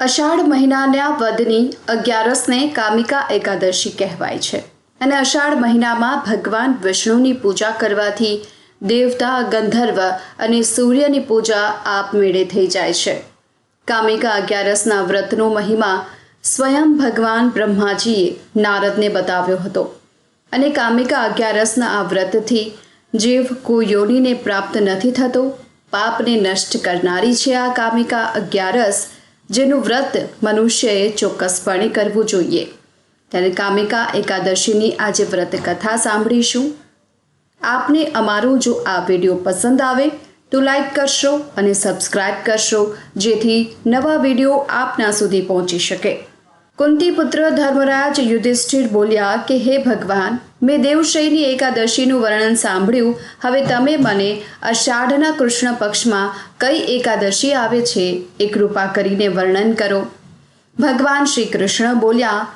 અષાઢ મહિનાના વધની અગિયારસને કામિકા એકાદશી કહેવાય છે. અને અષાઢ મહિનામાં ભગવાન વિષ્ણુની પૂજા કરવાથી દેવતા, ગંધર્વ અને સૂર્યની પૂજા આપમેળે થઈ જાય છે. કામિકા અગિયારસના વ્રતનો મહિમા સ્વયં ભગવાન બ્રહ્માજીએ નારદને બતાવ્યો હતો. અને કામિકા અગિયારસના આ વ્રતથી જીવ કુયોનીને પ્રાપ્ત નથી થતો, પાપને નષ્ટ કરનારી છે આ કામિકા અગિયારસ જેનું વ્રત મનુષ્યએ ચોક્કસપણે કરવું જોઈએ. ત્યારે કામિકા એકાદશીની આજે વ્રત કથા સાંભળીશું. આપને અમારો જો આ વીડિયો પસંદ આવે, તો લાઈક કરશો અને સબસ્ક્રાઇબ કરશો, જેથી નવા વીડિયો આપના સુધી પહોંચી શકે. કુંતી પુત્ર ધર્મરાજ યુધિષ્ઠિર બોલ્યા કે, હે ભગવાન મેં દેવશયની એકાદશીનું વર્ણન સાંભળ્યું. હવે તમે મને અષાઢના કૃષ્ણ પક્ષમાં કઈ એકાદશી આવે છે એ કૃપા કરીને વર્ણન કરો. ભગવાન શ્રી કૃષ્ણ બોલ્યા,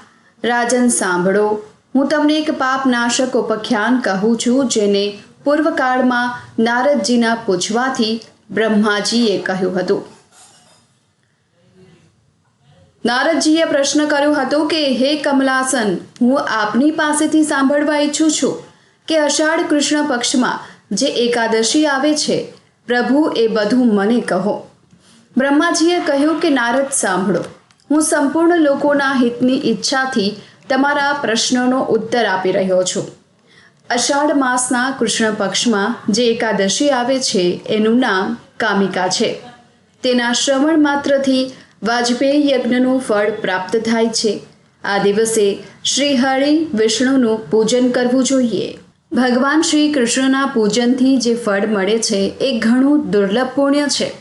રાજન સાંભળો, હું તમને એક પાપનાશક ઉપખ્યાન કહું છું જેને પૂર્વકાળમાં નારદજીના પૂછવાથી બ્રહ્માજીએ કહ્યું હતું. નારદજીએ પ્રશ્ન કર્યો હતો કે, હે કમલાસન, હું આપની પાસેથી સાંભળવા ઈચ્છું છું કે અષાઢ કૃષ્ણ પક્ષમાં જે એકાદશી આવે છે, પ્રભુ એ બધું મને કહો. બ્રહ્માજીએ કહ્યું કે, નારદ, સાંભળો. હું સંપૂર્ણ લોકોના હિતની ઈચ્છાથી તમારા પ્રશ્નનો ઉત્તર આપી રહ્યો છું. અષાઢ માસના કૃષ્ણ પક્ષમાં જે એકાદશી આવે છે, એનું નામ કામિકા છે. તેના શ્રવણ માત્રથી વાજપેયી યજ્ઞનું ફળ પ્રાપ્ત થાય છે. આ દિવસે શ્રી હરિ વિષ્ણુનું પૂજન કરવું જોઈએ. ભગવાન શ્રી કૃષ્ણના પૂજનથી જે ફળ મળે છે એ ઘણું દુર્લભ પુણ્ય છે.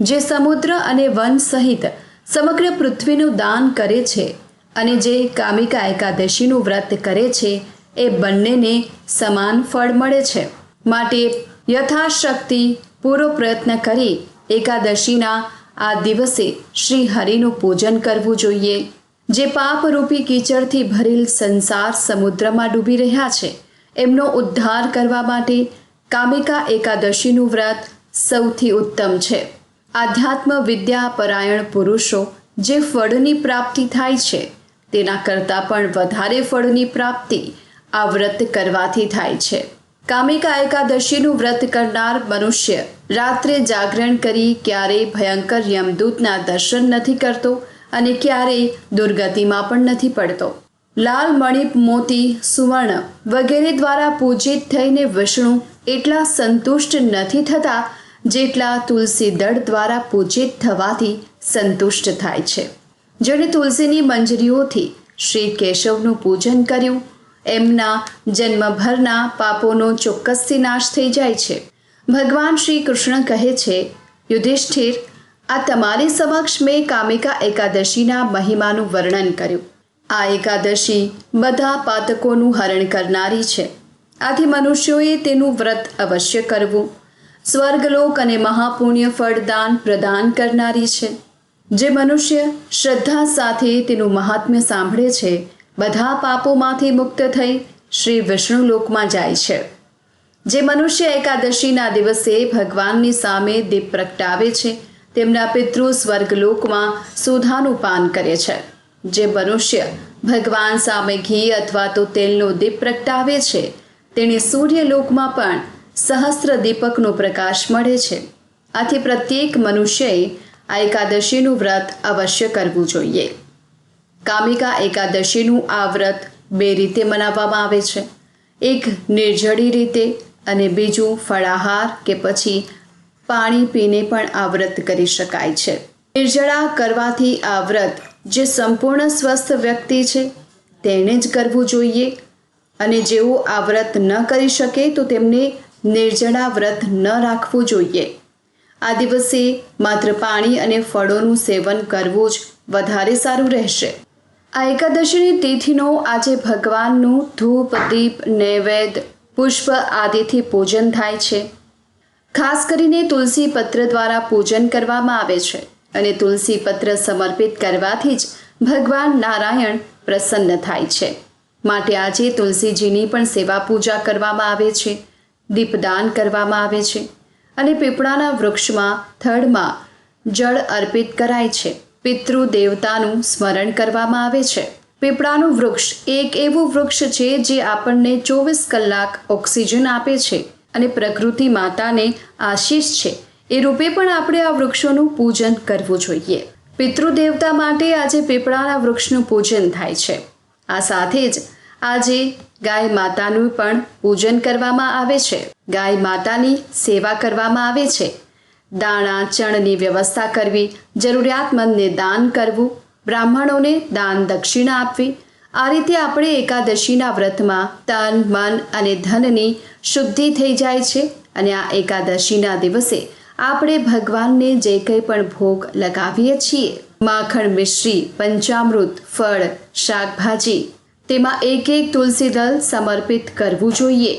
જે સમુદ્ર અને વન સહિત સમગ્ર પૃથ્વીનું દાન કરે છે અને જે કામિકા એકાદશીનું વ્રત કરે છે એ બંનેને સમાન ફળ મળે છે. માટે યથાશક્તિ પૂરો પ્રયત્ન કરી એકાદશીના આ દિવસે શ્રી હરિનું પૂજન કરવું જોઈએ. જે પાપરૂપી કીચડથી ભરેલ સંસાર સમુદ્રમાં ડૂબી રહ્યા છે, એમનો ઉદ્ધાર કરવા માટે કામિકા એકાદશીનું વ્રત સૌથી ઉત્તમ છે. આધ્યાત્મ વિદ્યા પરાયણ પુરુષો જે ફળની પ્રાપ્તિ થાય છે, તેના કરતાં પણ વધારે ફળની પ્રાપ્તિ આ વ્રત કરવાથી થાય છે. કામિકા એકાદશીનું વ્રત કરનાર મનુષ્ય રાત્રે જાગરણ કરી ક્યારેય ભયંકર યમદૂતના દર્શન નથી કરતો અને ક્યારેય દુર્ગતિમાં પણ નથી પડતો. લાલ મણિપ મોતી, સુવર્ણ વગેરે દ્વારા પૂજિત થઈને વિષ્ણુ એટલા સંતુષ્ટ નથી થતા જેટલા તુલસી દળ દ્વારા પૂજિત થવાથી સંતુષ્ટ થાય છે. જેણે તુલસીની મંજરીઓથી શ્રી કેશવનું પૂજન કર્યું એમના જન્મભરના પાપોનો ચોક્કસથી નાશ થઈ જાય છે. ભગવાન શ્રી કૃષ્ણ કહે છે, યુધિષ્ઠિર, આ તમારી સમક્ષ મેં કામિકા એકાદશીના મહિમાનું વર્ણન કર્યું. આ એકાદશી બધા પાતકોનું હરણ કરનારી છે. આથી મનુષ્યોએ તેનું વ્રત અવશ્ય કરવું. સ્વર્ગલોક અને મહાપુણ્ય ફળદાન પ્રદાન કરનારી છે. જે મનુષ્ય શ્રદ્ધા સાથે તેનું મહાત્મ્ય સાંભળે છે બધા પાપોમાંથી મુક્ત થઈ શ્રી વિષ્ણુ લોકમાં જાય છે. જે મનુષ્ય એકાદશીના દિવસે ભગવાનની સામે દીપ પ્રગટાવે છે, તેમના પિતૃ સ્વર્ગલોકમાં સુધાનું પાન કરે છે. જે મનુષ્ય ભગવાન સામે ઘી અથવા તો તેલનો દીપ પ્રગટાવે છે તેણે સૂર્યલોકમાં પણ સહસ્ત્ર દીપકનો પ્રકાશ મળે છે. આથી પ્રત્યેક મનુષ્યએ આ એકાદશીનું વ્રત અવશ્ય કરવું જોઈએ. કામિકા એકાદશીનું આ વ્રત બે રીતે મનાવવામાં આવે છે. એક નિર્જળી રીતે અને બીજું ફળાહાર કે પછી પાણી પીને પણ આ વ્રત કરી શકાય છે. નિર્જળા કરવાથી આ વ્રત જે સંપૂર્ણ સ્વસ્થ વ્યક્તિ છે, તેણે જ કરવું જોઈએ. અને જેઓ આ વ્રત ન કરી શકે, તો તેમને નિર્જળા વ્રત ન રાખવું જોઈએ. આ દિવસે માત્ર પાણી અને ફળોનું સેવન કરવું જ વધારે સારું રહેશે. આ એકાદશીની તિથિનો આજે ભગવાનનું ધૂપ, દીપ, નૈવેદ્ય, પુષ્પ આદિથી પૂજન થાય છે. ખાસ કરીને તુલસી પત્ર દ્વારા પૂજન કરવામાં આવે છે અને તુલસી પત્ર સમર્પિત કરવાથી જ ભગવાન નારાયણ પ્રસન્ન થાય છે. માટે આજે તુલસીજીની પણ સેવા પૂજા કરવામાં આવે છે, દીપદાન કરવામાં આવે છે અને પીપળાના વૃક્ષમાં, થડમાં જળ અર્પિત કરાય છે. પિતૃ દેવતાનું સ્મરણ કરવામાં આવે છે. પીપળાનું વૃક્ષ એક એવું વૃક્ષ છે જે આપણને ચોવીસ કલાક ઓક્સિજન આપે છે અને પ્રકૃતિ માતાને આશીષ છે. એ રૂપે પણ આપણે આ વૃક્ષોનું પૂજન કરવું જોઈએ. પિતૃદેવતા માટે આજે પીપળાના વૃક્ષનું પૂજન થાય છે. આ સાથે જ આજે ગાય માતાનું પણ પૂજન કરવામાં આવે છે. ગાય માતાની સેવા કરવામાં આવે છે. દાણા, ચણની વ્યવસ્થા કરવી, જરૂરિયાતમંદને દાન કરવું, બ્રાહ્મણોને દાન દક્ષિણા આપવી. આ રીતે આપણે એકાદશીના વ્રતમાં તન, મન અને ધનની શુદ્ધિ થઈ જાય છે અને આ એકાદશીના દિવસે આપણે ભગવાનને જે કંઈ પણ ભોગ લગાવીએ છીએ, માખણ મિશ્રી, પંચામૃત, ફળ, શાકભાજી, તેમાં એક એક તુલસી દળ સમર્પિત કરવું જોઈએ.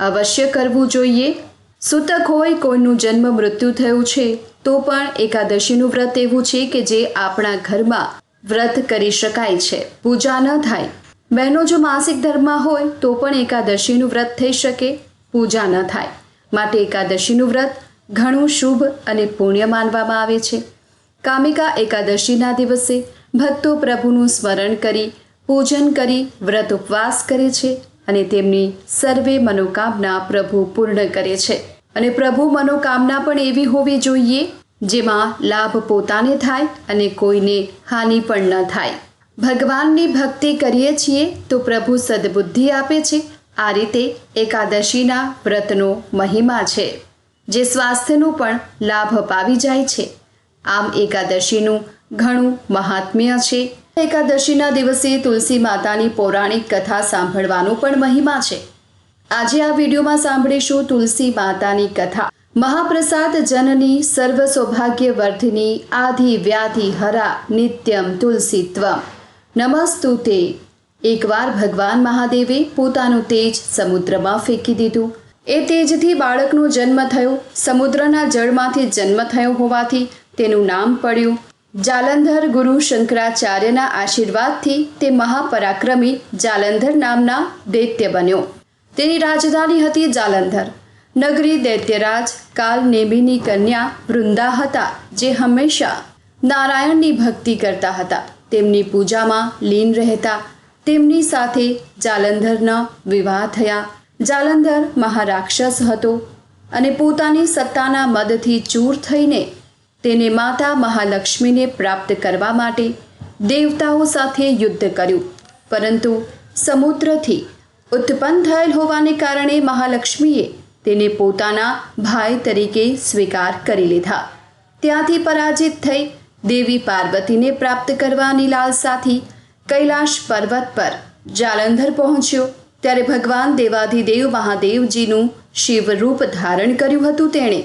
અવશ્ય કરવું જોઈએ. સૂતક હોય કોઈનું જન્મ મૃત્યુ થયું છે, તો પણ એકાદશીનું વ્રત એવું છે કે જે આપણા ઘરમાં વ્રત કરી શકાય છે. પૂજા ન થાય. બહેનો જો માસિક ધર્મમાં હોય, તો પણ એકાદશીનું વ્રત થઈ શકે. પૂજા ન થાય. માટે એકાદશીનું વ્રત ઘણું શુભ અને પુણ્ય માનવામાં આવે છે. કામિકા એકાદશીના દિવસે ભક્તો પ્રભુનું સ્મરણ કરી, પૂજન કરી, વ્રત ઉપવાસ કરે છે. અને તેમની સર્વે મનોકામના પ્રભુ પૂર્ણ કરે છે. અને પ્રભુ મનોકામના પણ એવી હોવી જોઈએ, જેમાં લાભ પોતાને થાય અને કોઈને હાનિ પણ ન થાય. ભગવાનની ભક્તિ કરીએ છીએ તો પ્રભુ સદબુદ્ધિ આપે છે. આ રીતે એકાદશીના વ્રતનો મહિમા છે, જે સ્વાસ્થ્યનો પણ લાભ પાવી જાય છે. આમ એકાદશીનું ઘણું મહાત્મ્ય છે. એકાદશીના દિવસે તુલસી માતાની પૌરાણિક કથા સાંભળવાનો પણ મહિમા છે. આજે આ વિડીયોમાં સાંભળીશું તુલસી માતાની કથા. મહાપ્રસાદ જનની સર્વ સૌભાગ્ય વર્ધિની આધિ વ્યાધિ હરા નિત્યમ તુલસીત્વમ નમસ્તુ તે. એકવાર ભગવાન મહાદેવે પોતાનું તેજ સમુદ્રમાં ફેંકી દીધું. એ તેજથી બાળકનો જન્મ થયો. સમુદ્રના જળમાંથી જન્મ થયો હોવાથી તેનું નામ પડ્યું જાલંધર ગુરુ શંકરાચાર્યના આશીર્વાદથી તે મહાપરાક્રમી જાલંધર નામના દૈત્ય બન્યો. તેની રાજધાની હતી જાલંધર. નગરી દૈત્યરાજ, કાલ નેમીની કન્યા, વૃંદા હતા, જે હંમેશા નારાયણની ભક્તિ કરતા હતા. તેમની પૂજામાં લીન રહેતા, તેમની સાથે જાલંધરના વિવાહ થયા. જાલંધર મહારાક્ષસ હતો અને પોતાની સત્તાના મદથી ચૂર થઈને તેને માતા મહાલક્ષ્મીને પ્રાપ્ત કરવા માટે દેવતાઓ સાથે યુદ્ધ કર્યું. પરંતુ સમુદ્રથી ઉત્પન્ન થયેલ હોવાને કારણે મહાલક્ષ્મીએ તેને પોતાના ભાઈ તરીકે સ્વીકાર કરી લીધા. ત્યાંથી પરાજિત થઈ દેવી પાર્વતીને પ્રાપ્ત કરવાની લાલસાથી કૈલાશ પર્વત પર જાલંધર પહોંચ્યો. ત્યારે ભગવાન દેવાધિદેવ મહાદેવજીનું શિવરૂપ ધારણ કર્યું હતું તેણે.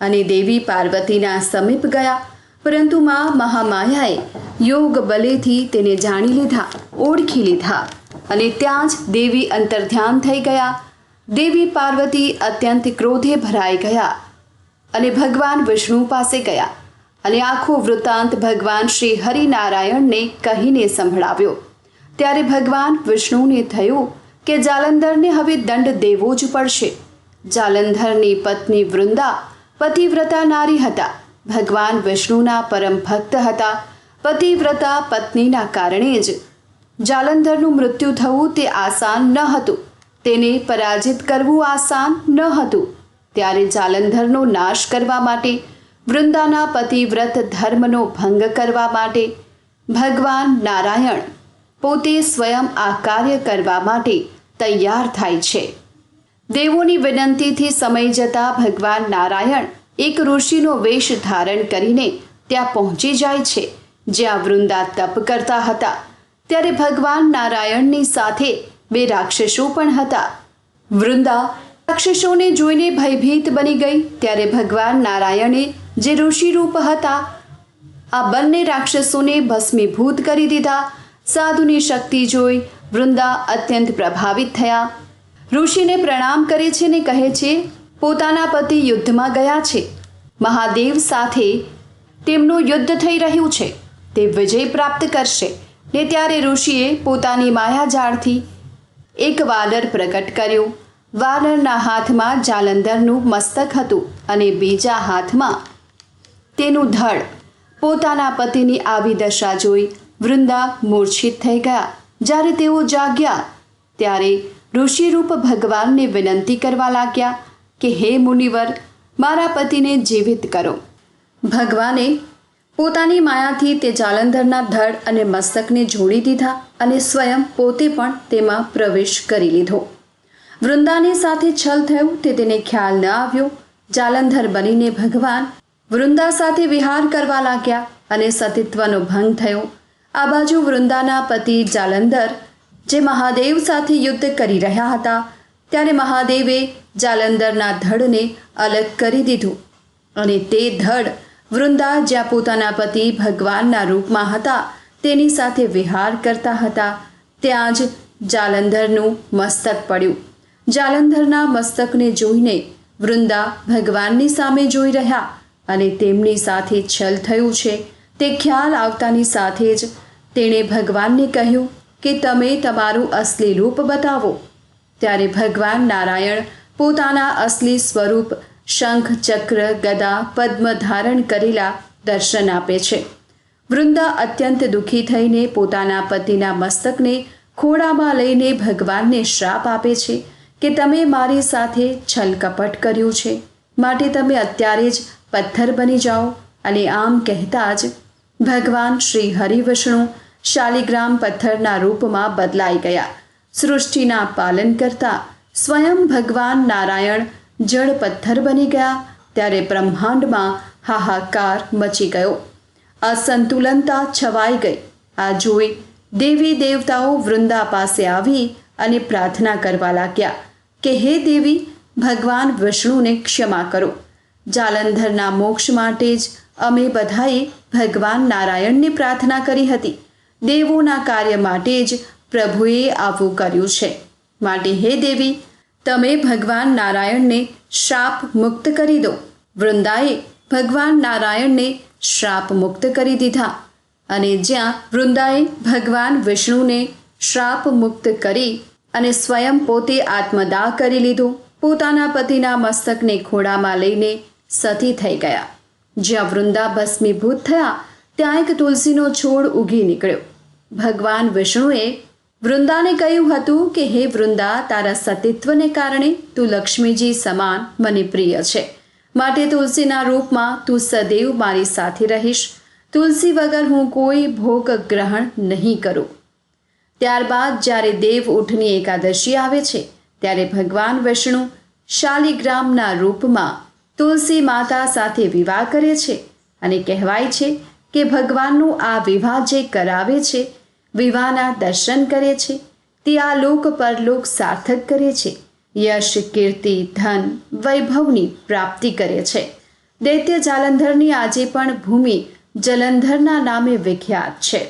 અને દેવી પાર્વતીના સમીપ ગયા. પરંતુ મા મહામાયાએ યોગ બલેથી તેને જાણી લીધા, ઓળખી લીધા અને ત્યાં જ દેવી અંતર્ધ્યાન થઈ ગયા. દેવી પાર્વતી અત્યંત ક્રોધે ભરાઈ ગયા અને ભગવાન વિષ્ણુ પાસે ગયા અને આખો વૃત્તાંત ભગવાન શ્રી હરિનારાયણને કહીને સંભળાવ્યો. ત્યારે ભગવાન વિષ્ણુને થયું કે જાલંધરને હવે દંડ દેવો જ પડશે. જાલંધરની પત્ની વૃંદા પતિવ્રતા નારી હતા. ભગવાન વિષ્ણુના પરમ ભક્ત હતા. પતિવ્રતા પત્નીના કારણે જ જાલંધરનું મૃત્યુ થવું તે આસાન ન હતું. તેને પરાજિત કરવું આસાન ન હતું. ત્યારે જાલંધરનો નાશ કરવા માટે, વૃંદાના પતિવ્રત ધર્મનો ભંગ કરવા માટે, ભગવાન નારાયણ પોતે સ્વયં આ કાર્ય કરવા માટે તૈયાર થાય છે. દેવોની વિનંતીથી સમય જતા ભગવાન નારાયણ એક ઋષિનો વેશ ધારણ કરીને ત્યાં પહોંચી જાય છે. જ્યાં વૃંદા તપ કરતા હતા. ત્યારે ભગવાન નારાયણની સાથે બે રાક્ષસો પણ હતા. વૃંદા રાક્ષસોને જોઈને ભયભીત બની ગઈ. ત્યારે ભગવાન નારાયણે જે ઋષિરૂપ હતા, આ બંને રાક્ષસોને ભસ્મીભૂત કરી દીધા. સાધુની શક્તિ જોઈ વૃંદા અત્યંત પ્રભાવિત થયા. ઋષિને પ્રણામ કરે છે ને કહે છે, પોતાના પતિ યુદ્ધમાં ગયા છે. મહાદેવ સાથે તેમનું યુદ્ધ થઈ રહ્યું છે. તે વિજય પ્રાપ્ત કરશે. ને ત્યારે ઋષિએ પોતાની માયાજાળથી એક વાલર પ્રગટ કર્યો. વાલરના હાથમાં જાલંધરનું મસ્તક હતું અને બીજા હાથમાં તેનું ધડ. પોતાના પતિની આવી દશા જોઈ વૃંદા મૂર્છિત થઈ ગયા. જ્યારે તેઓ જાગ્યા, ત્યારે ઋષિરૂપ ભગવાનને વિનંતી કરવા લાગ્યા કે, હે મુનિવર, મારા પતિને જીવિત કરો. ભગવાને પોતાની માયાથી તે જાલંધરના ધડ અને મસ્તકને જોડી દીધા અને સ્વયં પોતે પણ તેમાં પ્રવેશ કરી લીધો. વૃંદાની સાથે છલ થયું, તે તેને ખ્યાલ ન આવ્યો. જાલંધર બનીને ભગવાન વૃંદા સાથે વિહાર કરવા લાગ્યા અને સતીત્વનો ભંગ થયો. આ બાજુ વૃંદાના પતિ જાલંધર જે મહાદેવ સાથે યુદ્ધ કરી રહ્યા હતા, ત્યારે મહાદેવે જાલંધરના ધડને અલગ કરી દીધું અને તે ધડ વૃંદા જ્યાં પોતાના પતિ ભગવાનના રૂપમાં હતા, તેની સાથે વિહાર કરતા હતા, ત્યાં જ જાલંધરનું મસ્તક પડ્યું. જાલંધરના મસ્તકને જોઈને વૃંદા ભગવાનની સામે જોઈ રહ્યા અને તેમની સાથે છલ થયું છે. તે ખ્યાલ આવતાની સાથે જ તેણે ભગવાનને કહ્યું કે તમે તમારું અસલી રૂપ બતાવો. ત્યારે ભગવાન નારાયણ પોતાના અસલી સ્વરૂપ શંખ, ચક્ર, ગદા, પદ્મ ધારણ કરેલા દર્શન આપે છે. વૃંદા અત્યંત દુઃખી થઈને પોતાના પતિના મસ્તકને ખોળામાં લઈને ભગવાનને શ્રાપ આપે છે કે તમે મારી સાથે છલકપટ કર્યું છે. માટે તમે અત્યારે જ પથ્થર બની જાઓ અને આમ કહેતા જ ભગવાન શ્રી હરિવિષ્ણુ શાલિગ્રામ પથ્થરના રૂપમાં બદલાઈ ગયા. સૃષ્ટિના પાલન કરતા સ્વયં ભગવાન નારાયણ જળ પથ્થર બની ગયા, ત્યારે બ્રહ્માંડમાં હાહાકાર મચી ગયો. અસંતુલનતા છવાઈ ગઈ. આ જોઈ દેવી દેવતાઓ વૃંદા પાસે આવી અને પ્રાર્થના કરવા લાગ્યા કે હે દેવી, ભગવાન વિષ્ણુને ક્ષમા કરો. જાલંધરના મોક્ષ માટે જ અમે બધાએ ભગવાન નારાયણને પ્રાર્થના કરી હતી. દેવોના કાર્ય માટે જ પ્રભુએ આવું કર્યું છે. માટે હે દેવી, તમે ભગવાન નારાયણને શ્રાપ મુક્ત કરી દો. વૃંદાએ ભગવાન નારાયણને શ્રાપ મુક્ત કરી દીધા અને જ્યાં વૃંદાએ ભગવાન વિષ્ણુને શ્રાપ મુક્ત કરી અને સ્વયં પોતે આત્મદાહ કરી લીધો, પોતાના પતિના મસ્તકને ખોળામાં લઈને સતી થઈ ગયા. જ્યાં વૃંદા ભસ્મીભૂત થયા ત્યાં એક તુલસીનો છોડ ઉગી નીકળ્યો. ભગવાન વિષ્ણુએ વૃંદાને કહ્યું હતું કે, હે વૃંદા, તારા સતીત્વને કારણે તું લક્ષ્મીજી સમાન મને પ્રિય છે. માટે તુલસીના રૂપમાં તું સદૈવ મારી સાથે રહીશ. તુલસી વગર હું કોઈ ભોગ ગ્રહણ નહીં કરું. ત્યારબાદ જ્યારે દેવ ઉઠની એકાદશી આવે છે, ત્યારે ભગવાન વિષ્ણુ શાલિગ્રામના રૂપમાં તુલસી માતા સાથે વિવાહ કરે છે અને કહેવાય છે કે ભગવાનનું આ વિવાહ જે કરાવે છે, વિવાહના દર્શન કરે છે, તે આ લોક પરલોક સાર્થક કરે છે, યશ, કીર્તિ, ધન, વૈભવની પ્રાપ્તિ કરે છે. દૈત્ય જાલંધરની આજે પણ ભૂમિ જલંધરના નામે વિખ્યાત છે.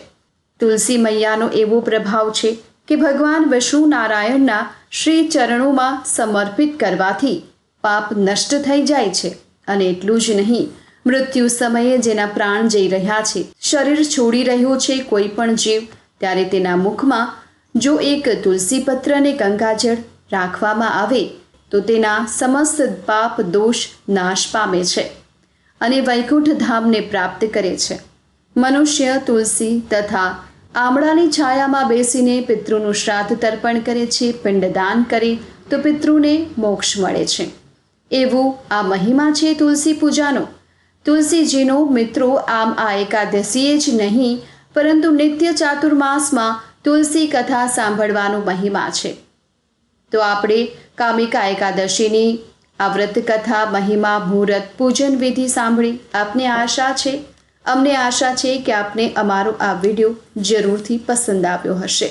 તુલસી મૈયાનો એવો પ્રભાવ છે કે ભગવાન વિષ્ણુ નારાયણના શ્રી ચરણોમાં સમર્પિત કરવાથી પાપ નષ્ટ થઈ જાય છે અને એટલું જ નહીં મૃત્યુ સમયે જેના પ્રાણ જઈ રહ્યા છે. શરીર છોડી રહ્યો છે કોઈ પણ જીવ. ત્યારે તેના મુખમાં જો એક તુલસી પત્ર અને ગંગાજળ રાખવામાં આવે, તો તેના સમસ્ત પાપ દોષ નાશ પામે છે અને વૈકુંઠ ધામને પ્રાપ્ત કરે છે. મનુષ્ય તુલસી તથા આમળાની છાયામાં બેસીને પિતૃનું શ્રાદ્ધ તર્પણ કરે છે, પિંડદાન કરે, તો પિતૃને મોક્ષ મળે છે. એવું આ મહિમા છે તુલસી પૂજાનો. તુલસીજીનો મિત્રો આમ આ એકાદશીએ જ નહીં, પરંતુ નિત્ય ચાતુર્માસમાં તુલસી કથા સાંભળવાનો મહિમા છે. તો આપણે કામિકા એકાદશીની આ વ્રત કથા મહિમા, મુહૂર્ત, પૂજન વિધિ સાંભળી આપને આશા છે? અમને આશા છે કે આપને અમારો આ વીડિયો જરૂરથી પસંદ આવ્યો હશે.